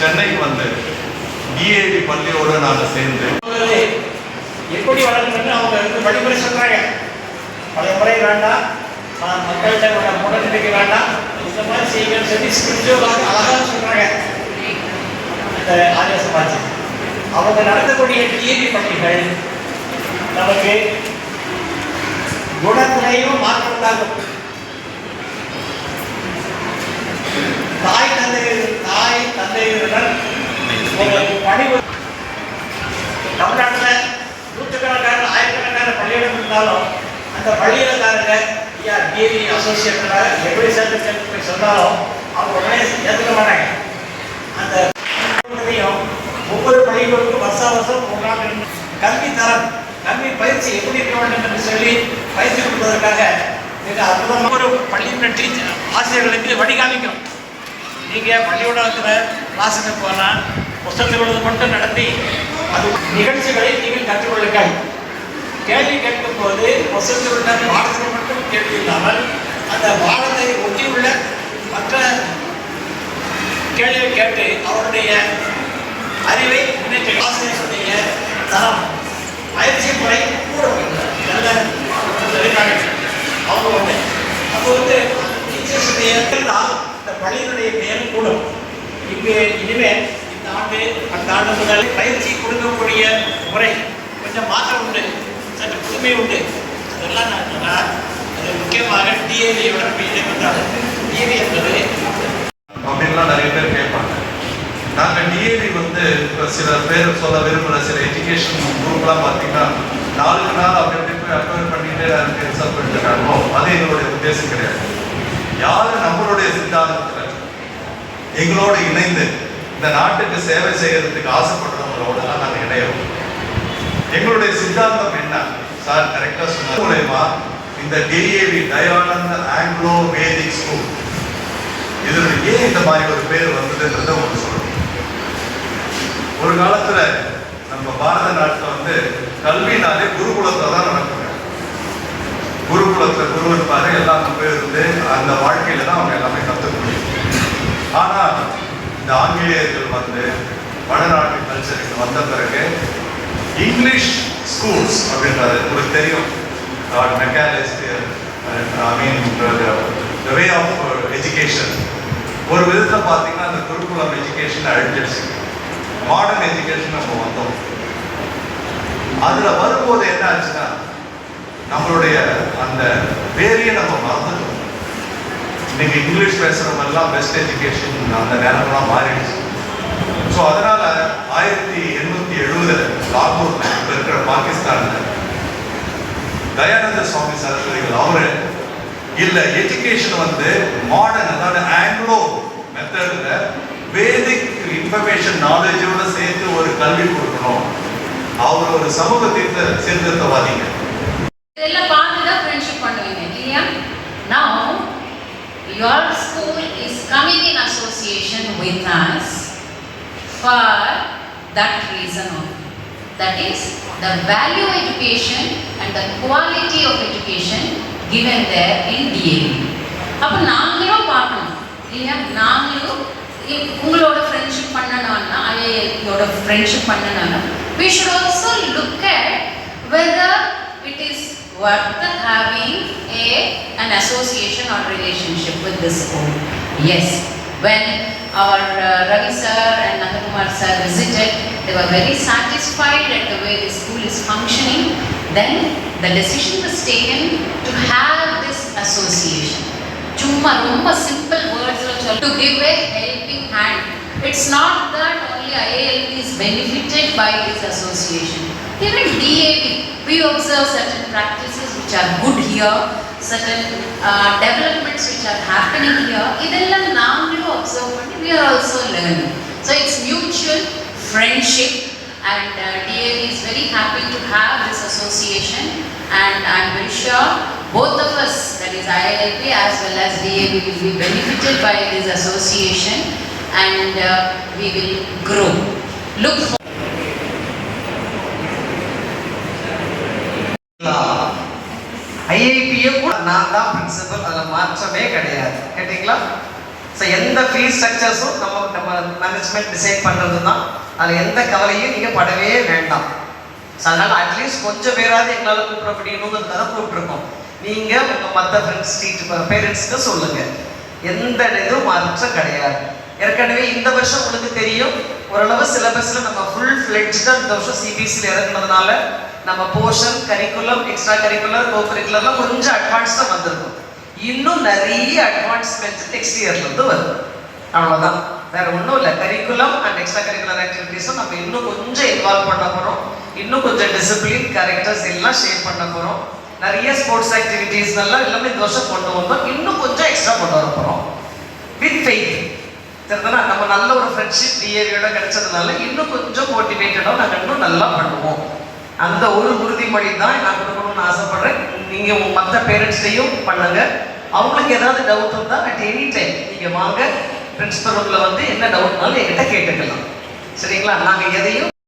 சென்னைக்கு வந்து டிஏவி பள்ளியோடு நாங்கள் சேர்ந்து. எப்படி வளர்க்கணும்னு அவங்க வந்து வழிமுறை சொல்கிறாங்க பழைய முறை வேண்டாம். மக்கள்கிட்ட உள்ள முடநம்பிக்கை வேண்டாம். இந்த மாதிரி செய்யுங்கன்னு சொல்லி ஸ்பிரிச்சுவலாக அழகாக சொல்கிறாங்க இந்த ஆரிய சமாஜ். அவங்க நடத்தக்கூடிய டிஏபி பள்ளிகள் நமக்கு குணத்திலையும் மாற்றம் உண்டாகும் தாய் தந்தை தாய் தமிழ்நாட்டில் நூற்றுக்கணக்கான ஆயிரக்கணக்கான பள்ளியிடம் இருந்தாலும் அந்த பள்ளியிலக்காரங்க ஐயா டிஏவி அசோசியேட்டில் எப்படி சேர்த்து போய் சொன்னாலும் அவங்க உடனே ஏற்றுக்க மாட்டாங்க. அந்த ஒவ்வொரு பள்ளிகளுக்கும் வருஷா வருஷம் ஒரு நாள் கல்வி தரம் கல்வி பயிற்சி எப்படி இருக்க வேண்டும் என்று சொல்லி பயிற்சி கொடுப்பதற்காக மிக அற்புதமாக ஒரு பள்ளியின் டீச்சர் ஆசிரியர்களுக்கு வழிகாமிக்கும் நீங்கள் பள்ளிக்கூடத்தில் கிளாஸுக்கு போனால் உள்ளது மட்டும் நடத்தி அது நிகழ்ச்சிகளை நீங்கள் கற்றுக்கொள்ளுங்கள். கேள்வி கேட்கும் போது புத்தகத்தில் உள்ள பாடத்தில் மட்டும் கேள்வி இல்லாமல் அந்த பாடத்தை ஒட்டியுள்ள மற்ற கேள்வியை கேட்டு அவருடைய அறிவை முன்னேற்ற ஆசிரியர்களுடைய தரம் பயிற்சி முறை கூட அவங்க வந்து அப்போ வந்து டீச்சர்ஸுடைய இந்த பள்ளியினுடைய இங்கு இனிமே இந்த ஆண்டு அந்த ஆண்டு முதல் பயிற்சி கொடுக்கக்கூடிய முறை கொஞ்சம் மாற்றம் உண்டு. சற்று புதுமை உண்டு. அதெல்லாம் நான் சொன்னால் அது முக்கியமாக டிஏவியோட இணைக்கின்றாங்க டிஏவி என்பது அப்படின்லாம் நிறைய பேர் கேட்பாங்க. நாங்கள் டிஏவி வந்து இப்போ சில பேர் சொல்ல விரும்புகிற சில எஜுகேஷன் குரூப்லாம் பார்த்தீங்கன்னா நாளுக்கு நாள் அப்படி அப்படி போய் அக்வயர் பண்ணிட்டே இருக்கு ரிசல்ட் பண்ணிட்டு அது எங்களுடைய உத்தேசம் கிடையாது. யார் நம்மளுடைய எங்களோடு இணைந்து இந்த நாட்டுக்கு சேவை செய்யறதுக்கு ஆசைப்படுறவங்களோட தான் நாங்கள் இணையோம் எங்களுடைய சித்தாந்தம் என்ன? சார் கரெக்டாக சொன்ன மூலயமா இந்த DAV Dayanand Anglo Vedic school இதில் ஏன் இந்த மாதிரி ஒரு பேர் வந்ததுன்றத ஒன்று சொல்லணும் ஒரு காலத்துல நம்ம பாரத நாட்டில் வந்து கல்வினாலே குருகுலத்துல தான் நடக்குங்க. குருகுலத்தில் குரு இருப்பாரு எல்லாம் அங்க போய் இருந்து அந்த வாழ்க்கையில தான் அவங்க எல்லாமே கற்றுக்கணும் ஆனால் இந்த ஆங்கிலேயர்கள் வந்து வடநாட்டு கல்ச்சருக்கு வந்த பிறகு இங்கிலீஷ் ஸ்கூல்ஸ் அப்படின்றது உங்களுக்கு தெரியும். Mechanist I mean the way of education ஒரு விதத்தில் பார்த்தீங்கன்னா அந்த குருகுலம் எஜுகேஷன் அழிஞ்சிடுச்சு. மாடர்ன் எஜுகேஷன் நம்ம வந்தோம். அதில் வரும்போது என்ன ஆச்சுன்னா நம்மளுடைய அந்த வேலையை நம்ம மறந்துட்டோம். இன்னைக்கு இங்கிலீஷ் பேசுகிறவங்கெல்லாம் பெஸ்ட் எஜுகேஷன் அந்த நேரம்லாம் மாறிடுச்சு. ஸோ அதனால ஆயிரத்தி எண்ணூத்தி எழுபதுல லாகூர்ல இப்போ இருக்கிற பாகிஸ்தான்ல தயானந்த சுவாமி சரஸ்வதிகள் அவரு இல்ல எஜுகேஷன் வந்து மாடர்ன் அதாவது ஆங்கிலோ மெத்தடில் வேதிக் இன்ஃபர்மேஷன் நாலேஜோட சேர்த்து ஒரு கல்வி கொடுக்கணும். அவர் ஒரு சமூக தீர்த்த சீர்திருத்தவாதிங்க your school is coming in association with us for that reason only that is the value education and the quality of education given there in DAV அப்போ நாங்களும் பார்க்கணும் இல்லையா நாங்களும் இ- உங்களோட ஃப்ரெண்ட்ஷிப் பண்ணணும்னா ஐஐயோட ஃப்ரெண்ட்ஷிப் பண்ணணும்னா we should also look at whether it is worth having a an association or relationship with this school. Yes, when our uh, Ravi sir and Nandakumar sir visited, they were very satisfied at the way the school is functioning. Then the decision was taken to have this association. சும்மா ரொம்ப simple வேர்ட்ஸ்ல சொல்ல to give a helping hand it's not that only IALP is benefited by this association Even DAT, we observe certain practices which are good here, certain uh, developments which are happening here. ಇದೆಲ್ಲ ನಾವು observe ಮಾಡಿ we are also learning. So it's mutual friendship and uh, DAV is very happy to have this association and I'm very sure both of us, that is ILLP as well as DAV will be benefited by this association and uh, we will grow. Look for கூட நான் தான் principal அதில் மாற்றமே கிடையாது. கேட்டிங்களா? So எந்த fees ஸ்ட்ரக்சர்ஸும் நம்ம நம்ம மேனேஜ்மெண்ட் டிசைட் பண்ணுறது தான் அதில் எந்த கவலையும் நீங்கள் படவே வேண்டாம். ஸோ அதனால் அட்லீஸ்ட் கொஞ்சம் பேராவது எங்களால் கூப்பிட முடியணுங்கிறதுக்காக கூப்பிட்ருக்கோம் நீங்கள் உங்கள் மற்ற ஃப்ரெண்ட்ஸ் டீச்சர் பேரண்ட்ஸ்க்கு சொல்லுங்கள் எந்த இதுவும் மாற்றம் கிடையாது. ஏற்கனவே இந்த வருஷம் உங்களுக்கு தெரியும். ஓரளவு சிலபஸில் நம்ம ஃபுல் ஃப்ளெட்ஜாக இந்த வருஷம் சிபிஎஸ்சியில் இறங்குனதுனால நம்ம portion curriculum extra curricular co கரிக்குலர்லாம் கொஞ்சம் அட்வான்ஸ்டாக வந்திருக்கும். இன்னும் நிறைய அட்வான்ஸ்மெண்ட் நெக்ஸ்ட் இயர்லேருந்து வரும். அவ்வளோதான் வேற ஒன்றும் இல்லை. கரிக்குலம் அண்ட் எக்ஸ்ட்ரா கரிக்குலர் ஆக்டிவிட்டீஸும் நம்ம இன்னும் கொஞ்சம் இன்வால்வ் பண்ண போகிறோம் இன்னும் கொஞ்சம் டிசிப்ளின் கேரக்டர்ஸ் எல்லாம் ஷேர் பண்ண போகிறோம் நிறைய ஸ்போர்ட்ஸ் ஆக்டிவிட்டீஸ் எல்லாம் எல்லாமே இந்த வருஷம் கொண்டு வந்தோம். இன்னும் கொஞ்சம் எக்ஸ்ட்ரா கொண்டு வர போகிறோம் வித் ஃபெய்த் தெரியுதுனா நம்ம நல்ல ஒரு ஃப்ரெண்ட்ஷிப் பிஹேவியரோட கிடைச்சதுனால இன்னும் கொஞ்சம் மோட்டிவேட்டடாக நாங்கள் இன்னும் நல்லா பண்ணுவோம். அந்த ஒரு உறுதிமொழி தான் நான் கொடுக்கணும்னு ஆசைப்படுறேன். நீங்கள் மற்ற பேரண்ட்ஸ்டையும் பண்ணுங்க. அவங்களுக்கு ஏதாவது டவுட் இருந்தால் அட் எனி டைம் நீங்கள் வாங்க. பிரின்ஸ்பல் ரூமில் வந்து என்ன டவுட்னாலும் என்கிட்ட கேட்டுக்கலாம். சரிங்களா? நாங்கள் எதையும்